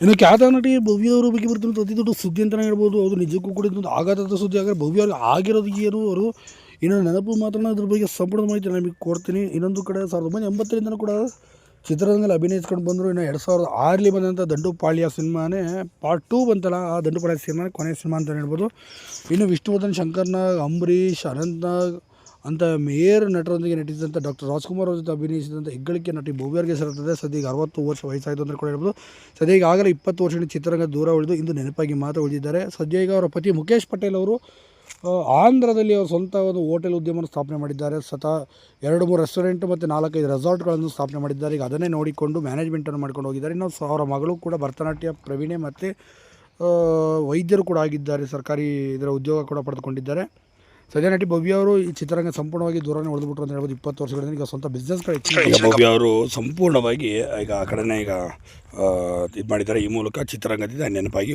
ಇನ್ನು ಖ್ಯಾತ ನಟಿ ಭವ್ಯ ಅವರ ಬಗ್ಗೆ ಬರ್ತಿರೋ ಅತಿ ದೊಡ್ಡ ಸುದ್ದಿ ಅಂತಲೇ ಹೇಳ್ಬೋದು. ಅದು ನಿಜಕ್ಕೂ ಕೂಡ ಇದೊಂದು ಆಘಾತದ ಸುದ್ದಿ. ಆದರೆ ಭವ್ಯ ಅವ್ರಿಗೆ ಆಗಿರೋದು ಏನು? ಅವರು ಇನ್ನು ನೆನಪು ಮಾತ್ರ ಅದ್ರ ಬಗ್ಗೆ ಸಂಪೂರ್ಣ ಮಾಹಿತಿ ನಮಗೆ ಕೊಡ್ತೀನಿ. ಇನ್ನೊಂದು ಕಡೆ ಸಾವಿರದ ಒಂಬೈನೂರ ಎಂಬತ್ತರಿಂದನೂ ಕೂಡ ಚಿತ್ರರಂಗದಲ್ಲಿ ಅಭಿನಯಿಸ್ಕೊಂಡು ಬಂದರು. ಇನ್ನು ಎರಡು ಸಾವಿರದ ಆರಲ್ಲಿ ಬಂದಂಥ ದಂಡುಪಾಳ್ಯ ಸಿನಿಮಾನೇ ಪಾರ್ಟ್ ಟೂ ಬಂತಲ್ಲ, ಆ ದಂಡುಪಾಳ್ಯ ಸಿನಿಮಾನೇ ಕೊನೆಯ ಸಿನಿಮಾ ಅಂತ ಹೇಳ್ಬೋದು. ಇನ್ನು ವಿಷ್ಣುವರ್ಧನ್, ಶಂಕರ್ನಾಗ್, ಅಂಬರೀಷ್, ಅನಂತ್ನಾಗ್ ಅಂತ ಮೇಯರ್ ನಟರೊಂದಿಗೆ ನಟಿಸಿದಂಥ ಡಾಕ್ಟರ್ ರಾಜ್ಕುಮಾರ್ ಅವ್ರ ಜೊತೆ ಅಭಿನಯಿಸಿದಂಥ ಹೆಗ್ಗಳಿಕೆ ನಟಿ ಭವ್ಯರಿಗೆ ಸೇರುತ್ತದೆ ಸದ್ಯ ಅರವತ್ತು ವರ್ಷ ವಯಸ್ಸಾಯಿತು ಅಂತ ಕೂಡ ಹೇಳ್ಬೋದು. ಸದ್ಯ ಈಗಾಗಲೇ ಇಪ್ಪತ್ತು ವರ್ಷದಿಂದ ಚಿತ್ರರಂಗ ದೂರ ಉಳಿದು ಇಂದು ನೆನಪಾಗಿ ಮಾತ್ರ ಉಳಿದಿದ್ದಾರೆ. ಸದ್ಯ ಈಗ ಅವರ ಪತಿ ಮುಖೇಶ್ ಪಟೇಲ್ ಅವರು ಆಂಧ್ರದಲ್ಲಿ ಅವರು ಸ್ವಂತ ಒಂದು ಹೋಟೆಲ್ ಉದ್ಯಮವನ್ನು ಸ್ಥಾಪನೆ ಮಾಡಿದ್ದಾರೆ. ಸತ ಎರಡು ಮೂರು ರೆಸ್ಟೋರೆಂಟ್ ಮತ್ತು ನಾಲ್ಕೈದು ರೆಸಾರ್ಟ್ಗಳನ್ನು ಸ್ಥಾಪನೆ ಮಾಡಿದ್ದಾರೆ. ಈಗ ಅದನ್ನೇ ನೋಡಿಕೊಂಡು ಮ್ಯಾನೇಜ್ಮೆಂಟನ್ನು ಮಾಡ್ಕೊಂಡು ಹೋಗಿದ್ದಾರೆ. ಇನ್ನು ಅವರ ಮಗಳು ಕೂಡ ಭರತನಾಟ್ಯ ಪ್ರವೀಣೆ ಮತ್ತು ವೈದ್ಯರು ಕೂಡ ಆಗಿದ್ದಾರೆ. ಸರ್ಕಾರಿ ಇದರ ಉದ್ಯೋಗ ಕೂಡ ಪಡೆದುಕೊಂಡಿದ್ದಾರೆ. ಸದ್ಯ ನಟಿ ಭವ್ಯ ಅವರು ಈ ಚಿತ್ರರಂಗ ಸಂಪೂರ್ಣವಾಗಿ ದೂರನೇ ಹೊಡೆದ್ಬಿಟ್ರು ಅಂತ ಹೇಳ್ಬೋದು. ಇಪ್ಪತ್ತು ವರ್ಷಗಳಿಂದ ಈಗ ಸ್ವಂತ ಬಿಸ್ನೆಸ್ಗಳು ಈಗ ಭವ್ಯ ಅವರು ಸಂಪೂರ್ಣವಾಗಿ ಈಗ ಆ ಕಡೆನೇ ಈಗ ಇದು ಮಾಡಿದ್ದಾರೆ. ಈ ಮೂಲಕ ಚಿತ್ರರಂಗದಿಂದ ನೆನಪಾಗಿ